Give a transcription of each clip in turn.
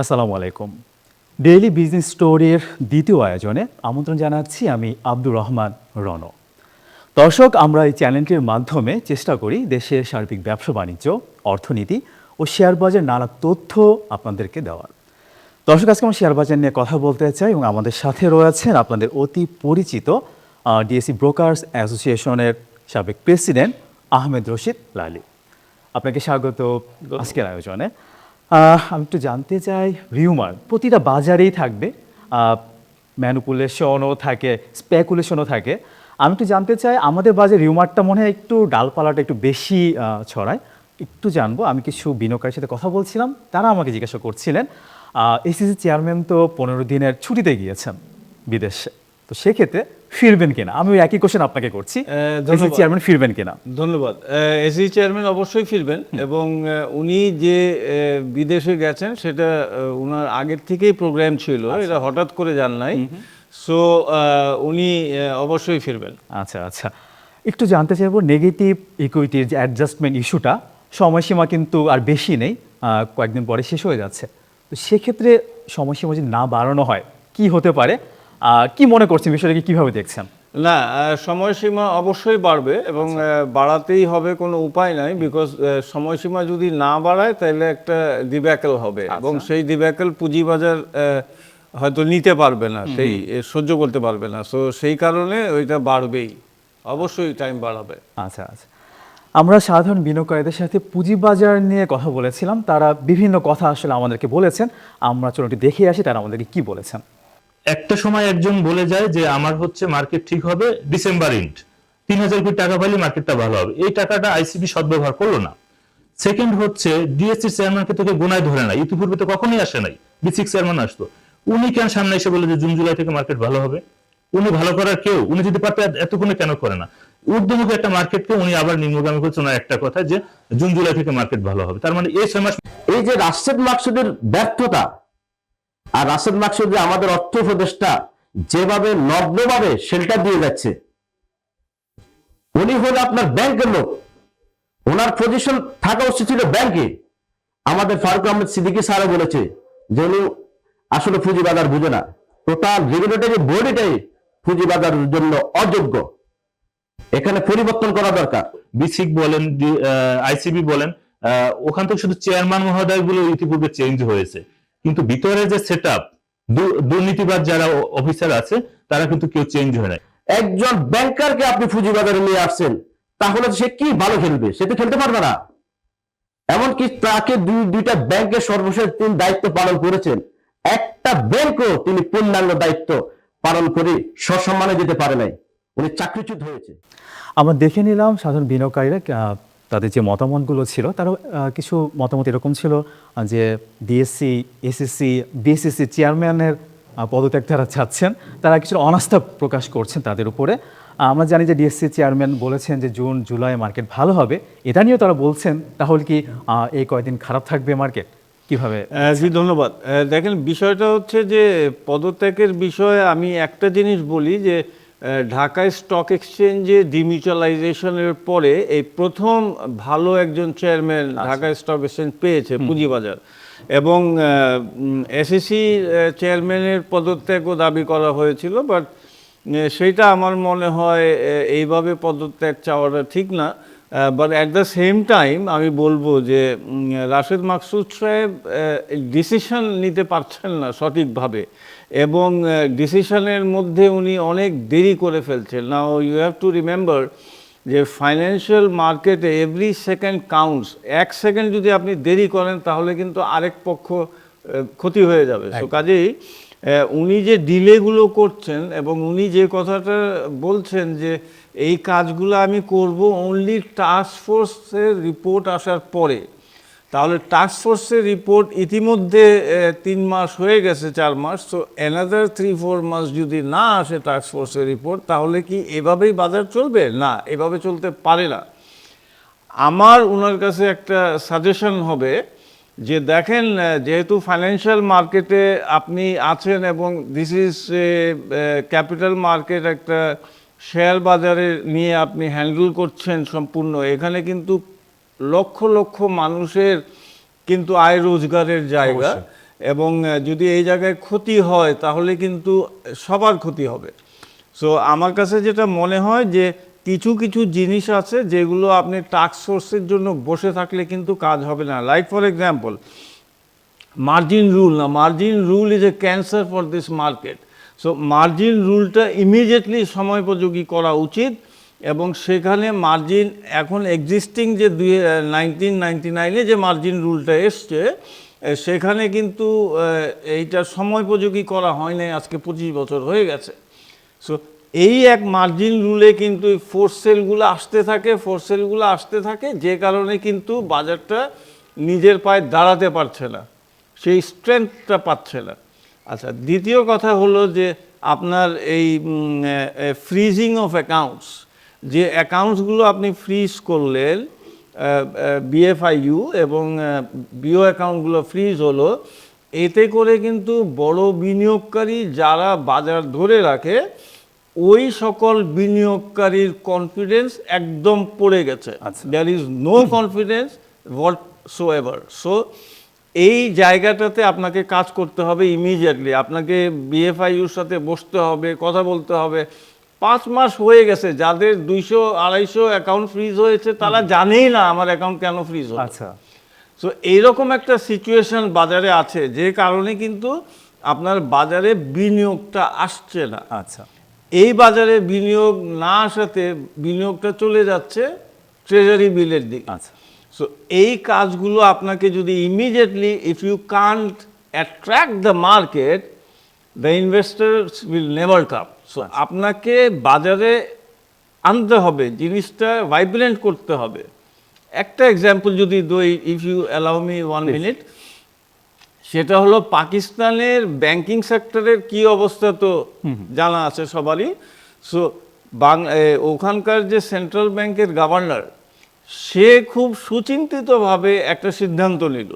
আসসালামু আলাইকুম। Daily business স্টোরির দ্বিতীয় আয়োজনে আমন্ত্রণ জানাচ্ছি আমি আব্দুর রহমান রণ দর্শক আমরা এই চ্যানেলটির মাধ্যমে চেষ্টা করি দেশের সার্বিক ব্যবসা বাণিজ্য অর্থনীতি ও শেয়ার বাজার নানা তথ্য আপনাদেরকে দেওয়ার। দর্শক আজকে আমরা শেয়ার বাজার নিয়ে কথা বলতে চাই এবং আমাদের সাথে রয়েছেন আপনাদের অতি পরিচিত ডিএসসি ব্রোকার্স অ্যাসোসিয়েশনের সাবেক প্রেসিডেন্ট আহমেদ রশিদ লালি। আপনাকে স্বাগত। আজকের আয়োজনে। আমি একটু জানতে চাই। রিউমার প্রতিটা বাজারেই থাকবে। ম্যানুপুলেশনও থাকে স্পেকুলেশনও থাকে। আমি একটু জানতে চাই আমাদের বাজারে রিউমারটা মনে হয় একটু ডালপালাটা একটু বেশি ছড়ায়। একটু জানব আমি কিছু বিনিয়োগকারীর সাথে কথা বলছিলাম তারা আমাকে জিজ্ঞাসা করছিলেন। এসিসি চেয়ারম্যান তো পনেরো দিনের ছুটিতে গিয়েছেন বিদেশে। তো সেক্ষেত্রে ফিরবেন কিনা? আমি একই কোশ্চেন আপনাকে করছি। চেয়ারম্যান ফিরবেন কিনা? ধন্যবাদ। এসি চেয়ারম্যান অবশ্যই ফিরবেন এবং উনি যে বিদেশে গেছেন সেটা উনার আগের থেকেই প্রোগ্রাম ছিল। এটা হঠাৎ করে যান নাই। সো উনি অবশ্যই ফিরবেন। আচ্ছা আচ্ছা। একটু জানতে চাইব নেগেটিভ ইকুইটির যে অ্যাডজাস্টমেন্ট ইস্যুটা সময়সীমা কিন্তু আর বেশি নেই কয়েকদিন পরে শেষ হয়ে যাচ্ছে। তো সেক্ষেত্রে সময়সীমা যদি না বাড়ানো হয় কি হতে পারে? কি মনে করছেন বিষয়টাকে কীভাবে দেখছেন? না সময়সীমা অবশ্যই বাড়বে এবং বাড়াতেই হবে কোনো উপায় নাই বিকজ সময়সীমা যদি না বাড়ায় তাহলে একটা ডিব্যাকেল হবে এবং সেই ডিব্যাকেল পুঁজিবাজার হয়তো নিতে পারবে না সেই সহ্য করতে পারবে না। সো সেই কারণে ওইটা বাড়বেই। অবশ্যই টাইম বাড়াবে। আচ্ছা আচ্ছা। আমরা সাধারণ বিনিয়োগকারীদের সাথে পুঁজিবাজার নিয়ে কথা বলেছিলাম। তারা বিভিন্ন কথা আসলে আমাদেরকে বলেছেন। আমরা চলুনটি দেখে আসি তারা আমাদেরকে কি বলেছেন। একটা সময় একজন বলে যায় যে আমার হচ্ছে মার্কেট ঠিক হবে ডিসেম্বর এন্ড তিন হাজার কোটি টাকা পাইলে মার্কেটটা ভালো হবে। এই টাকাটা আইসিবি সদ্ব্যবহার করল না। সেকেন্ড হচ্ছে ডিএসসি চেয়ারম্যানকে তোকে গোনায় ধরে না ইতিপূর্বে তো কখনোই আসে নাই। বিসিক চেয়ারম্যান আসতো। উনি কেন সামনে এসে বলে যে জুন, জুলাই থেকে মার্কেট ভালো হবে? উনি ভালো করার কেউ? উনি যদি পারতে এতক্ষণে কেন করে না? ঊর্ধ্বমুখী একটা মার্কেটকে উনি আবার নিম্নগামী করছে। ওনার একটা কথা যে জুন, জুলাই থেকে মার্কেট ভালো হবে। তার মানে এই ছয় মাস এই যে রাশেদ মাকসুদের ব্যর্থতা আর রাশেদ মাকসুদ আমাদের অর্থ উপদেষ্টা যেভাবে নগ্নভাবে শেল্টার দিয়ে যাচ্ছে, উনি হল আপনার ব্যাংকের লোক। ওনার পজিশন থাকা উচিত ছিল ব্যাংকে। আমাদের ফারুক আহমেদ সিদ্দিকী স্যারও বলেছে যে উনি আসলে পুঁজিবাজার বুঝে না। টোটাল রেগুলেটরি বডিটাই পুঁজিবাজারের জন্য অযোগ্য। এখানে পরিবর্তন করা দরকার। বিসিক বলেন আইসিবি বলেন ওখান থেকে শুধু চেয়ারম্যান মহোদয়গুলো ইতিপূর্বে চেঞ্জ হয়েছে। কিন্তু ভিতরে যে সেট আপ দুর্নীতিবাদ যারা অফিসার আছে তারা কিন্তু কেউ চেঞ্জ হয় নাই। একজন ব্যাংকারকে আপনি পুঁজিবাজারে নিয়ে আসছেন তাহলে সে কি ভালো খেলবে? সে তো খেলতে পারবে না। এমনকি তাকে দুই দুইটা ব্যাংকের সর্বশেষ তিনি দায়িত্ব পালন করেছেন। একটা ব্যাংকও তিনি পূর্ণাঙ্গ দায়িত্ব পালন করে সসম্মানে যেতে পারে নাই। উনি চাকরিচ্যুত হয়েছে। আমরা দেখে নিলাম সাধারণ বিনিয়োগকারীরা তাদের যে মতামতগুলো ছিল, তারও কিছু মতামত এরকম ছিল যে ডিএসসি এসএসসি বিএসএসসি চেয়ারম্যানের পদত্যাগ তারা চাচ্ছেন, তারা কিছু অনাস্থা প্রকাশ করছেন তাদের উপরে। আমরা জানি যে ডিএসসি চেয়ারম্যান বলেছেন যে জুন, জুলাই মার্কেট ভালো হবে। এটা নিয়েও তারা বলছেন, তাহলে কি এই কয়দিন খারাপ থাকবে মার্কেট? কীভাবে? জি, ধন্যবাদ। দেখেন, বিষয়টা হচ্ছে যে পদত্যাগের বিষয়ে আমি একটা জিনিস বলি যে ঢাকায় স্টক এক্সচেঞ্জে ডিমিউচুয়ালাইজেশনের পরে এই প্রথম ভালো একজন চেয়ারম্যান ঢাকায় স্টক এক্সচেঞ্জ পেয়েছে পুঁজিবাজার এবং এসএসসি চেয়ারম্যানের পদত্যাগও দাবি করা হয়েছিল বাট সেটা আমার মনে হয় এইভাবে পদত্যাগ চাওয়াটা ঠিক না। But at the same time আমি বলব যে রাশেদ মাকসুদ সাহেব ডিসিশন নিতে পারছেন না সঠিকভাবে। এবং ডিসিশনের মধ্যে উনি অনেক দেরি করে ফেলছেন। Now you have to remember যে ফাইন্যান্সিয়াল মার্কেটে এভরি সেকেন্ড কাউন্টস এক সেকেন্ড যদি আপনি দেরি করেন তাহলে কিন্তু আরেক পক্ষ ক্ষতি হয়ে যাবে। সো কাজেই উনি যে ডিলেগুলো করছেন এবং উনি যে কথাটা বলছেন যে এই কাজগুলো আমি করব অনলি টাস্ক ফোর্সের রিপোর্ট আসার পরে। তাহলে টাস্ক ফোর্সের রিপোর্ট ইতিমধ্যে তিন মাস হয়ে গেছে, চার মাস তো অ্যানাদার থ্রি ফোর মাস যদি না আসে টাস্ক ফোর্সের রিপোর্ট তাহলে কি এভাবেই বাজার চলবে? না, এভাবে চলতে পারে না। আমার ওনার কাছে একটা সাজেশন হবে যে, দেখেন যেহেতু ফাইন্যান্সিয়াল মার্কেটে আপনি আছেন এবং দিস ইজ ক্যাপিটাল মার্কেট একটা শেয়ার বাজারে নিয়ে আপনি হ্যান্ডেল করছেন সম্পূর্ণ, এখানে কিন্তু লক্ষ লক্ষ মানুষের কিন্তু আয় রোজগারের জায়গা এবং যদি এই জায়গায় ক্ষতি হয় তাহলে কিন্তু সবার ক্ষতি হবে। সো আমার কাছে যেটা মনে হয় যে কিছু কিছু জিনিস আছে যেগুলো আপনি টাস্ক সোর্সের জন্য বসে থাকলে কিন্তু কাজ হবে না। Like for example margin rule না margin rule is a cancer for this market so margin রুলটা immediately সময়োপযোগী করা উচিত। এবং সেখানে মার্জিন এখন এক্সিস্টিং যে দুই নাইনটিন নাইনটি নাইনে যে মার্জিন রুলটা এসছে সেখানে কিন্তু এইটা সময়োপযোগী করা হয় নাই, আজকে পঁচিশ বছর হয়ে গেছে। সো এই এক মার্জিন রুলে কিন্তু ফোর্স সেলগুলো আসতে থাকে ফোর্স সেলগুলো আসতে থাকে, যে কারণে কিন্তু বাজারটা নিজের পায়ে দাঁড়াতে পারছে না, সেই স্ট্রেংথটা পাচ্ছে না। আচ্ছা দ্বিতীয় কথা হলো যে আপনার এই ফ্রিজিং অফ অ্যাকাউন্টস যে অ্যাকাউন্টসগুলো আপনি ফ্রিজ করলেন বিএফআইইউ এবং বিও অ্যাকাউন্টগুলো ফ্রিজ হলো এতে করে কিন্তু বড় বিনিয়োগকারী যারা বাজার ধরে রাখে ওই সকল বিনিয়োগকারীর কনফিডেন্স একদম পড়ে গেছে। আচ্ছা। There is no confidence what so ever so এই জায়গাটাতে আপনাকে কাজ করতে হবে ইমিডিয়েটলি আপনাকে বিএফআইউর সাথে বসতে হবে কথা বলতে হবে। পাঁচ মাস হয়ে গেছে যাদের দুইশো আড়াইশো অ্যাকাউন্ট ফ্রিজ হয়েছে তারা জানেই না আমার অ্যাকাউন্ট কেন ফ্রিজ হলো। আচ্ছা। সো এইরকম একটা সিচুয়েশন বাজারে আছে যে কারণে কিন্তু আপনার বাজারে বিনিয়োগটা আসছে না। আচ্ছা। এই বাজারে বিনিয়োগ না আসাতে বিনিয়োগটা চলে যাচ্ছে ট্রেজারি বিলের দিকে। আচ্ছা। সো এই কাজগুলো আপনাকে যদি immediately if you can't attract the market the investors will never come so আপনাকে বাজারে আনতে হবে জিনিসটা ভাইব্রেন্ট করতে হবে। একটা এক্সাম্পল যদি দই if you allow me one minute সেটা হলো পাকিস্তানের ব্যাংকিং সেক্টরের কি অবস্থা তো জানা আছে সবারই। সো বাং ওখানকার যে সেন্ট্রাল ব্যাংকের গভর্নর সে খুব সুচিন্তিতভাবে একটা সিদ্ধান্ত নিল।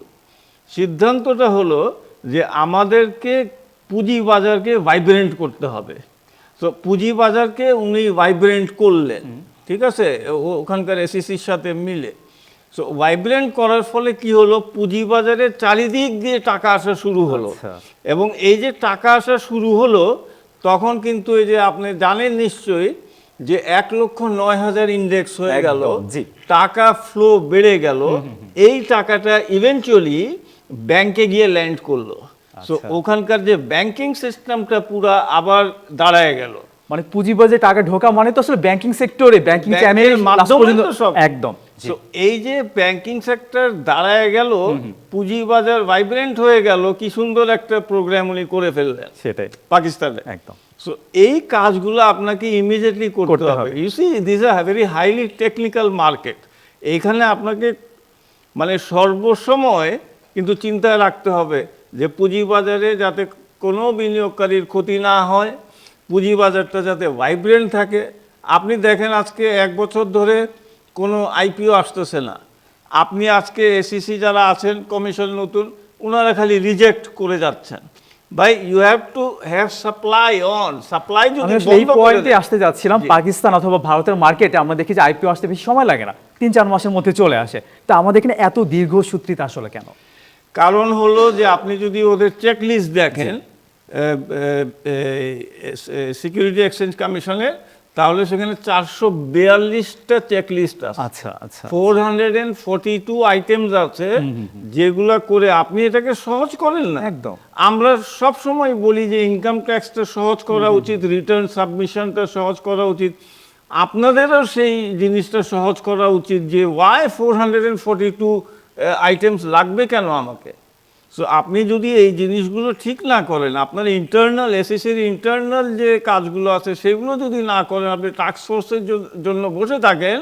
সিদ্ধান্তটা হলো যে আমাদেরকে পুঁজি বাজারকে ভাইব্রেন্ট করতে হবে। তো পুঁজি বাজারকে উনি ভাইব্রেন্ট করলেন ঠিক আছে? ওখানকার এসিসির সাথে মিলে। সো ভাইব্রেন্ট করার ফলে কি হলো? পুঁজি বাজারে চারিদিক দিয়ে টাকা আসা শুরু হলো। আচ্ছা। এবং এই যে টাকা আসা শুরু হলো তখন কিন্তু এই যে আপনি জানেন নিশ্চয়ই যে এক লক্ষ নয় হাজার ইন্ডেক্স হয়ে গেল। টাকা ফ্লো বেড়ে গেল। এই টাকাটা ইভেনচুয়ালি ব্যাংকে গিয়ে ল্যান্ড করল। সো আচ্ছা। ওখানকার যে ব্যাংকিং সিস্টেমটা পুরা আবার দাঁড়ায় গেল মানে পুঁজিবাজে টাকা ঢোকা মানে তো আসলে ব্যাংকিং সেক্টরে ব্যাংকিং ব্যাংকের চ্যানেল মাধ্যমে সব। একদম। So, এই যে ব্যাংকিং সেক্টর দাঁড়ায় গেল পুঁজিবাজার ভাইব্রেন্ট হয়ে গেল কি সুন্দর একটা প্রোগ্রাম উনি করে ফেললেন সেটাই পাকিস্তানে একদম সো এই কাজগুলো আপনাকে ইমিডিয়েটলি করতে হবে। You see this are very highly technical market এইখানে আপনাকে মানে সর্বসময় কিন্তু চিন্তায় রাখতে হবে যে পুঁজিবাজারে যাতে কোনো বিনিয়োগকারীর ক্ষতি না হয় পুঁজিবাজারটা যাতে ভাইব্রেন্ট থাকে। আপনি দেখেন আজকে এক বছর ধরে কোনো আইপিও আসতেছে না। আপনি আজকে এসিসি যারা আছেন কমিশন নতুন ওনারা খালি রিজেক্ট করে যাচ্ছেন। ভাই you have to have supply on supply যদি এই পয়েন্টে আসতে যাচ্ছিলাম পাকিস্তান অথবা ভারতের মার্কেটে আমরা দেখি যে আইপিও আসতে বেশি সময় লাগে না। তিন চার মাসের মধ্যে চলে আসে। তা আমাদের এখানে এত দীর্ঘ দীর্ঘসূত্রিতা আসলে কেন? কারণ হলো যে আপনি যদি ওদের চেক লিস্ট দেখেন সিকিউরিটি এক্সচেঞ্জ কমিশনের তাহলে সেখানে চারশো বিয়াল্লিশটা চেক লিস্ট আছে। আচ্ছা আচ্ছা। Four hundred and forty two items আছে যেগুলা করে আপনি এটাকে সহজ করেন না। একদম। আমরা সব সময় বলি যে ইনকাম ট্যাক্সটা সহজ করা উচিত রিটার্ন সাবমিশনটা সহজ করা উচিত। আপনাদেরও সেই জিনিসটা সহজ করা উচিত যে why four hundred and forty two items লাগবে কেন আমাকে? সো আপনি যদি এই জিনিসগুলো ঠিক না করেন আপনার ইন্টারনাল এসএসির ইন্টারনাল যে কাজগুলো আছে সেগুলো যদি না করেন আপনি টাস্ক ফোর্সের জন্য বসে থাকেন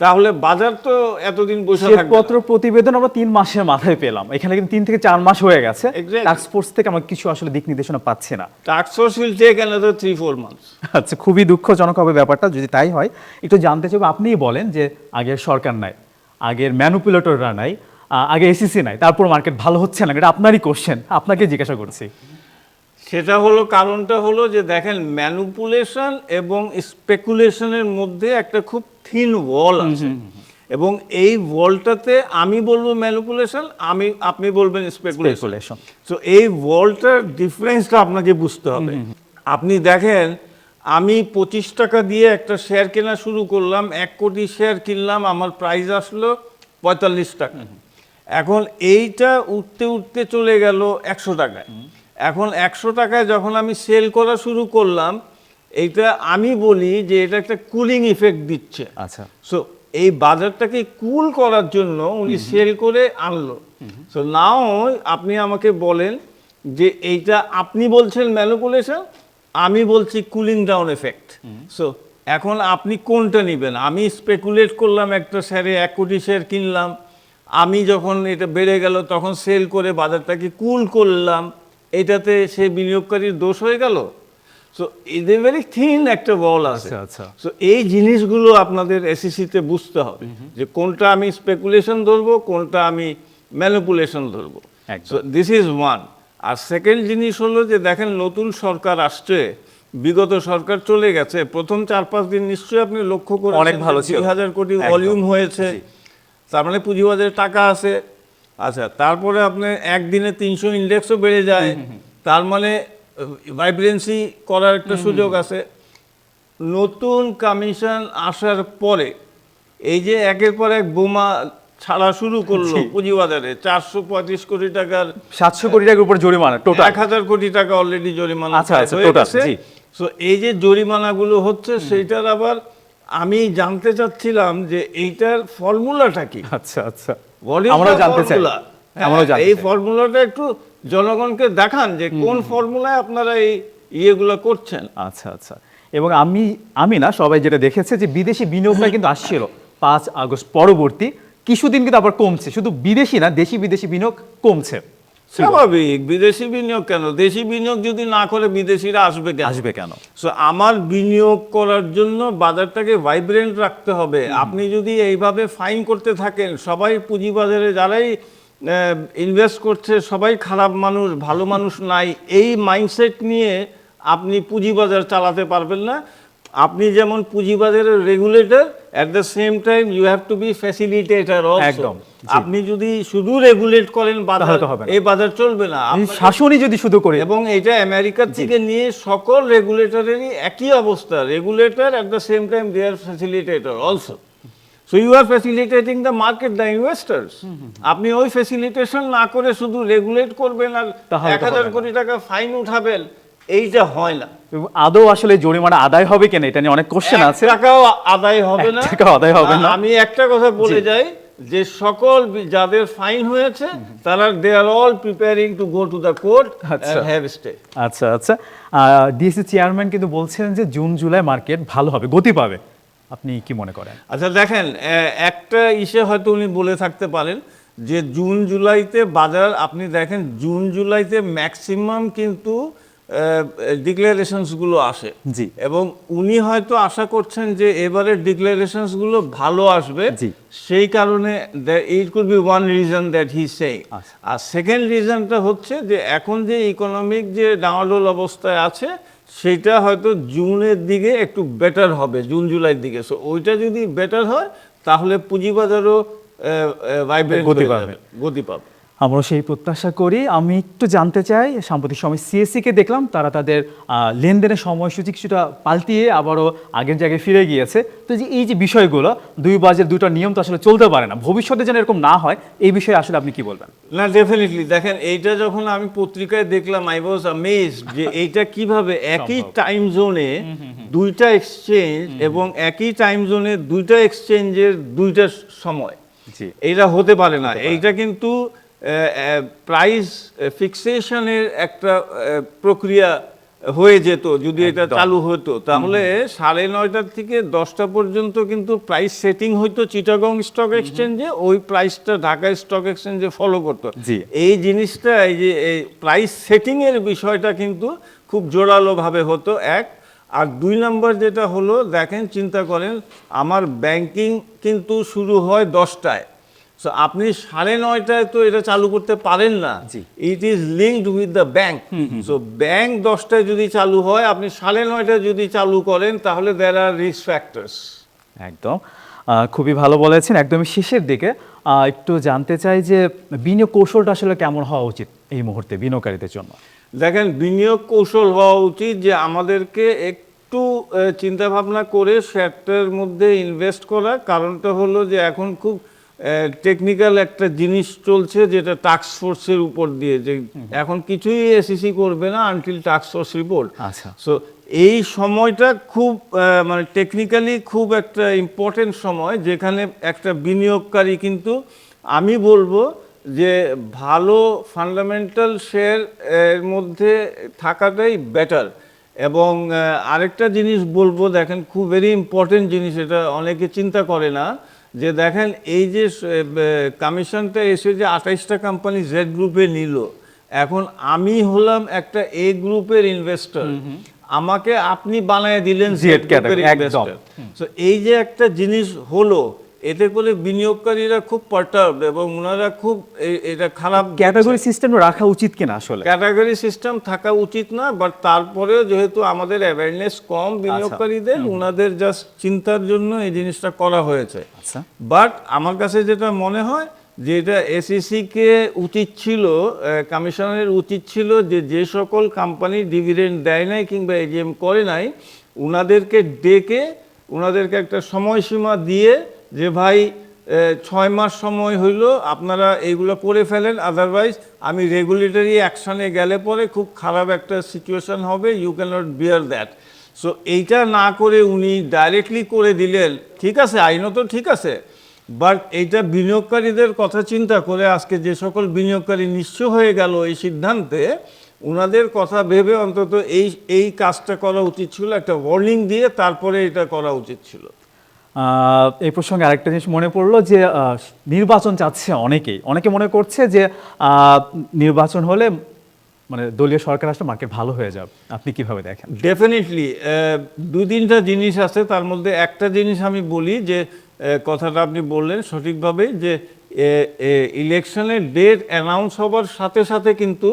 তাহলে বাজার তো এতদিন বসে থাকবে না। প্রতিবেদন আমরা তিন মাসের মাথায় পেলাম। এখানে কিন্তু তিন থেকে চার মাস হয়ে গেছে. টাস্ক ফোর্স থেকে আমরা কিছু আসলে দিক নির্দেশনা পাচ্ছে না। Task force will take another three four months আচ্ছা খুবই দুঃখজনক হবে ব্যাপারটা যদি তাই হয়। একটু জানতে চাইব আপনিই বলেন যে আগের সরকার নাই আগের ম্যানুপুলেটররা নাই আগে এসিসি নাই তারপর মার্কেট ভালো হচ্ছে না এটা আপনারই কোশ্চেন আপনাকে জিজ্ঞাসা করছি। সেটা হলো কারণটা হলো যে দেখেন ম্যানুপুলেশন এবং স্পেকুলেশনের মধ্যে একটা খুব থিন ওয়াল আছে। এবং এই ওয়ালটাতে আমি বলব ম্যানিপুলেশন আমি আপনি বলবেন স্পেকুলেশন। তো এই ওয়ালটার ডিফারেন্সটা আপনাকে বুঝতে হবে। আপনি দেখেন আমি পঁচিশ টাকা দিয়ে একটা শেয়ার কেনা শুরু করলাম এক কোটি শেয়ার কিনলাম আমার প্রাইস আসলো পঁয়তাল্লিশ টাকা। এখন এইটা উঠতে উঠতে চলে গেল একশো টাকায়। এখন একশো টাকায় যখন আমি সেল করা শুরু করলাম এইটা আমি বলি যে এটা একটা কুলিং ইফেক্ট দিচ্ছে। আচ্ছা। সো এই বাজারটাকে কুল করার জন্য উনি সেল করে আনলো। সো নাও আপনি আমাকে বলেন যে এইটা আপনি বলছেন ম্যানুপুলেশন আমি বলছি কুলিং ডাউন এফেক্ট সো এখন আপনি কোনটা নেবেন? আমি স্পেকুলেট করলাম একটা স্যারে এক কোটি শেয়ার কিনলাম। আমি যখন এটা বেড়ে গেল তখন সেল করে বাজারটাকে কুল করলাম। এটাতে সে বিনিয়োগকারীর দোষ হয়ে গেল। সো এদের ভেরি থিন একটা বল আছে। আচ্ছা, আচ্ছা। সো এই জিনিসগুলো আপনাদের এসিসিতে বুঝতে হবে যে কোনটা আমি স্পেকুলেশন ধরবো কোনটা আমি ম্যানিপুলেশন ধরবো। সো দিস ইজ ওয়ান আর সেকেন্ড জিনিস হলো যে দেখেন নতুন সরকার আসছে। বিগত সরকার চলে গেছে। প্রথম চার পাঁচ দিন নিশ্চয়ই আপনি লক্ষ্য করে অনেক ভালো ছিল। দুই হাজার কোটি ভলিউম হয়েছে। তার মানে পুঁজিবাজারে টাকা আছে। আচ্ছা তারপরে আপনি একদিনে তিনশো ইন্ডেক্সও বেড়ে যায়। তার মানে ভাইব্রেন্সি করার একটা সুযোগ আছে। নতুন কমিশন আসার পরে এই যে একের পর এক বোমা ছাড়া শুরু করল। পুঁজিবাজারে চারশো পঁয়ত্রিশ কোটি টাকার সাতশো কোটি টাকার উপর জরিমানা টোটাল এক হাজার কোটি টাকা অলরেডি জরিমানা আচ্ছা, আচ্ছা, এই যে জরিমানাগুলো হচ্ছে সেইটার আবার আমি জানতে চাচ্ছিলাম যে এইটার ফর্মুলাটা কি? আচ্ছা আচ্ছা। the জানতে চাই। হ্যাঁ, এই ফর্মুলাটা একটু জনগণকে দেখান যে কোন ফর্মুলায় আপনারা এই ইয়েগুলো করছেন। আচ্ছা আচ্ছা। এবং আমি আমি না সবাই যেটা দেখেছে যে বিদেশি বিনিয়োগটা কিন্তু আসছিল পাঁচ আগস্ট পরবর্তী। কিছুদিন কিন্তু আবার কমছে। শুধু বিদেশি না দেশি বিদেশি বিনিয়োগ কমছে। স্বাভাবিক বিদেশি বিনিয়োগ কেন? দেশি বিনিয়োগ যদি না করে বিদেশিরা আসবে কেন আসবে কেন? সো আমার বিনিয়োগ করার জন্য বাজারটাকে ভাইব্রেন্ট রাখতে হবে। আপনি যদি এইভাবে ফাইন করতে থাকেন সবাই পুঁজিবাজারে যারাই ইনভেস্ট করছে সবাই খারাপ মানুষ ভালো মানুষ নাই এই মাইন্ডসেট নিয়ে আপনি পুঁজিবাজার চালাতে পারবেন না। আপনি যেমন পুঁজিবাজারের regulator at the same time you have to be facilitator একদম, আপনি যদি শুধু রেগুলেট করেন বাজার তাহলে হবে এই বাজার চলবে না। শাসনই যদি শুধু করি এবং এটা আমেরিকার থেকে নিয়ে সকল রেগুলেটরেরই একই অবস্থা। Regulator at the same time they are facilitator also so you are facilitating the market the investors আপনি ওই ফ্যাসিলিটেশন না করে শুধু রেগুলেট করবেন আর এক হাজার কোটি টাকা ফাইন উঠাবেন। এইটা হয় না। আদৌ আসলে জরিমানা আদায় হবে কেন এটা নিয়ে অনেক কোশ্চেন আছে। টাকাও আদায় হবে না। টাকাও আদায় হবে না। আমি একটা কথা বলে যাই যে সকল যাদের ফাইন হয়েছে তারা they are all preparing to go to the court আচ্ছা। এন্ড হ্যাভ স্টে আচ্ছা আচ্ছা। ডিএসসি চেয়ারম্যান কিন্তু বলছিলেন যে জুন জুলাই মার্কেট ভালো হবে গতি পাবে। আপনি কি মনে করেন? আচ্ছা দেখেন একটা ইসে হয়তো উনি বলে থাকতে পারেন যে জুন জুলাইতে বাজার আপনি দেখেন জুন জুলাইতে ম্যাক্সিমাম কিন্তু ডিক্লারেশনসগুলো আসে জি। এবং উনি হয়তো আশা করছেন যে এবারের ডিক্লারেশনসগুলো ভালো আসবে জি। সেই কারণে it could be one reason that he say আচ্ছা। আর সেকেন্ড রিজনটা হচ্ছে যে এখন যে ইকোনমিক যে ডামাডোল অবস্থায় আছে সেটা হয়তো জুনের দিকে একটু বেটার হবে জুন জুলাইয়ের দিকে সো ওইটা যদি বেটার হয় তাহলে পুঁজিবাজারও ভাইব্রেন্ট গতি। পাবে গতি পাবে আমরা সেই প্রত্যাশা করি। আমি একটু জানতে চাই সাম্প্রতিক সময় সিএসসি কে দেখলাম তারা তাদের লেনদেনের সময়সূচি কিছুটা পাল্টিয়ে আবারও আগের জায়গায় ফিরে গিয়েছে। তো যে এই যে বিষয়গুলো দুই বাজের দুটো নিয়ম তো আসলে চলতে পারে না। ভবিষ্যতে যেন এরকম না হয় এই বিষয়ে আসলে আপনি কি বলবেন? না ডেফিনেটলি দেখেন এইটা যখন আমি পত্রিকায় দেখলাম আই ওয়াজ আমেজ যে এইটা কীভাবে একই টাইম জোনে দুইটা এক্সচেঞ্জ এবং একই টাইম জোনে দুইটা এক্সচেঞ্জের দুইটা সময়। জি। এইটা হতে পারে না। এইটা কিন্তু প্রাইস ফিক্সেশনের একটা প্রক্রিয়া হয়ে যেত যদি এটা চালু হতো। তাহলে সাড়ে নয়টার থেকে দশটা পর্যন্ত কিন্তু প্রাইস সেটিং হইতো চিটাগং স্টক এক্সচেঞ্জে ওই প্রাইসটা ঢাকা স্টক এক্সচেঞ্জে ফলো করতো। এই জিনিসটা এই যে এই প্রাইস সেটিং এর বিষয়টা কিন্তু খুব জোরালোভাবে হতো এক। আর দুই নম্বর যেটা হলো দেখেন চিন্তা করেন আমার ব্যাংকিং কিন্তু শুরু হয় দশটায়। সো আপনি সাড়ে নয়টায় তো এটা চালু করতে পারেন না। It is linked with the bank so bank দশটায় যদি চালু হয় আপনি সাড়ে নয়টায় যদি চালু করেন তাহলে দেয়ার আর রিস্ক ফ্যাক্টরস একদম। খুবই ভালো বলেছেন। একদমই শেষের দিকে। একটু জানতে চাই যে বিনিয়োগ কৌশলটা আসলে কেমন হওয়া উচিত এই মুহূর্তে বিনিয়োগকারীদের জন্য? দেখেন বিনিয়োগ কৌশল হওয়া উচিত যে আমাদেরকে একটু চিন্তা ভাবনা করে শেয়ারটার মধ্যে ইনভেস্ট করা। কারণটা হলো যে এখন খুব টেকনিক্যাল একটা জিনিস চলছে যেটা টাস্ক ফোর্সের উপর দিয়ে যে এখন কিছুই এসিসি করবে না আনটিল টাস্ক ফোর্স রিপোর্ট আচ্ছা। সো এই সময়টা খুব মানে টেকনিক্যালি খুব একটা ইম্পর্টেন্ট সময় যেখানে একটা বিনিয়োগকারী কিন্তু আমি বলব যে ভালো ফান্ডামেন্টাল শেয়ার এর মধ্যে থাকাটাই বেটার এবং আরেকটা জিনিস বলব দেখেন খুব ভেরি ইম্পর্টেন্ট জিনিস এটা অনেকে চিন্তা করে না। যে দেখেন এই যে কমিশনটা এসে যে আঠাইশটা কোম্পানি জেড গ্রুপে নিল এখন আমি হলাম একটা এ গ্রুপের ইনভেস্টর আমাকে আপনি বানায় দিলেন জেড গ্রুপের ইনভেস্টর তো এই যে একটা জিনিস হলো এতে করে বিনিয়োগকারীরা খুব পার্টার্ব এবং ওনারা খুব এটা খারাপ ক্যাটাগরি সিস্টেম রাখা উচিত কিনা আসলে? ক্যাটাগরি সিস্টেম থাকা উচিত না বাট তারপরেও যেহেতু আমাদের অ্যাওয়ারনেস কম বিনিয়োগকারীদের ওনাদের জাস্ট চিন্তার জন্য এই জিনিসটা করা হয়েছে। আচ্ছা। বাট আমার কাছে যেটা মনে হয় যে এটা এসিসিকে উচিত ছিল কমিশনের উচিত ছিল যে যে সকল কোম্পানি ডিভিডেন্ড দেয় নাই কিংবা এজিএম করে নাই ওনাদেরকে ডেকে ওনাদেরকে একটা সময়সীমা দিয়ে যে ভাই ছয় মাস সময় হইল, আপনারা এইগুলো করে ফেলেন আদারওয়াইজ আমি রেগুলেটরি অ্যাকশনে গেলে পরে খুব খারাপ একটা সিচুয়েশন হবে you can not bear that so এইটা না করে উনি ডাইরেক্টলি করে দিলেন, ঠিক আছে আইনত ঠিক আছে বাট এইটা বিনিয়োগকারীদের কথা চিন্তা করে আজকে যে সকল বিনিয়োগকারী নিশ্চয় হয়ে গেল এই সিদ্ধান্তে ওনাদের কথা ভেবে অন্তত এই এই কাজটা করা উচিত ছিল, একটা ওয়ার্নিং দিয়ে তারপরে এটা করা উচিত ছিল। এই প্রসঙ্গে আরেকটা জিনিস মনে পড়ল যে নির্বাচন চাচ্ছে অনেকেই। অনেকে মনে করছে যে নির্বাচন হলে মানে দলীয় সরকার আসলে মার্কেট ভালো হয়ে যাবে। আপনি কীভাবে দেখেন? ডেফিনেটলি দু তিনটা জিনিস আছে। তার মধ্যে একটা জিনিস আমি বলি যে কথাটা আপনি বললেন সঠিকভাবে যে ইলেকশনের ডেট অ্যানাউন্স হবার সাথে সাথে কিন্তু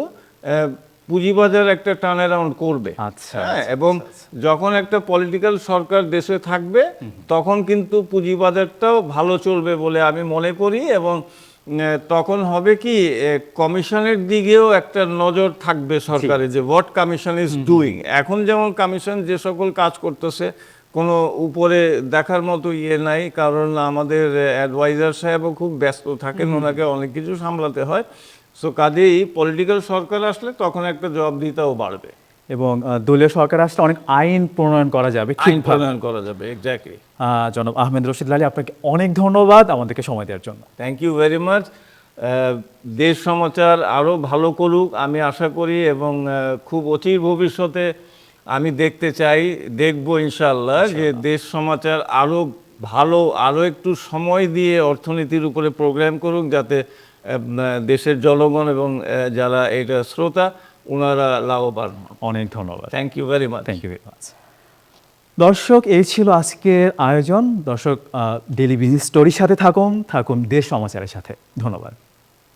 পুঁজিবাজার একটা টার্ন অ্যারাউন্ড করবে। আচ্ছা, হ্যাঁ, এবং যখন একটা পলিটিক্যাল সরকার দেশে থাকবে তখন কিন্তু পুঁজিবাজারটাও ভালো চলবে বলে আমি মনে করি এবং তখন হবে কি কমিশনের দিকেও একটা নজর থাকবে সরকারের যে হোয়াট কমিশন ইজ ডুইং এখন যেমন কমিশন যে সকল কাজ করতেছে কোনো উপরে দেখার মতো ইয়ে নাই কারণ আমাদের অ্যাডভাইজার সাহেবও খুব ব্যস্ত থাকেন ওনাকে অনেক কিছু সামলাতে হয়। সো কাজেই পলিটিক্যাল সরকার আসলে তখন একটা জবাবদিহিতাও বাড়বে। এবং দলীয় সরকার আসলে অনেক আইন প্রণয়ন করা যাবে আইন প্রণয়ন করা যাবে এক্স্যাক্টলি জনাব আহমেদ রশিদ লালি আপনাকে অনেক ধন্যবাদ। আমাদেরকে সময় দেওয়ার জন্য। থ্যাংক ইউ ভেরি মাচ দেশ সমাচার আরও ভালো করুক আমি আশা করি এবং খুব অচির ভবিষ্যতে আমি দেখতে চাই দেখব ইনশাল্লাহ যে দেশ সমাচার আরও ভালো আরও একটু সময় দিয়ে অর্থনীতির উপরে প্রোগ্রাম করুক যাতে দেশের জনগণ এবং যারা এটা শ্রোতা ওনারা লাভবান অনেক ধন্যবাদ। Thank you very much thank you very much দর্শক এই ছিল আজকের আয়োজন। দর্শক ডেলি বিজনেস স্টোরির সাথে থাকুন থাকুন দেশ সমাচারের সাথে। ধন্যবাদ।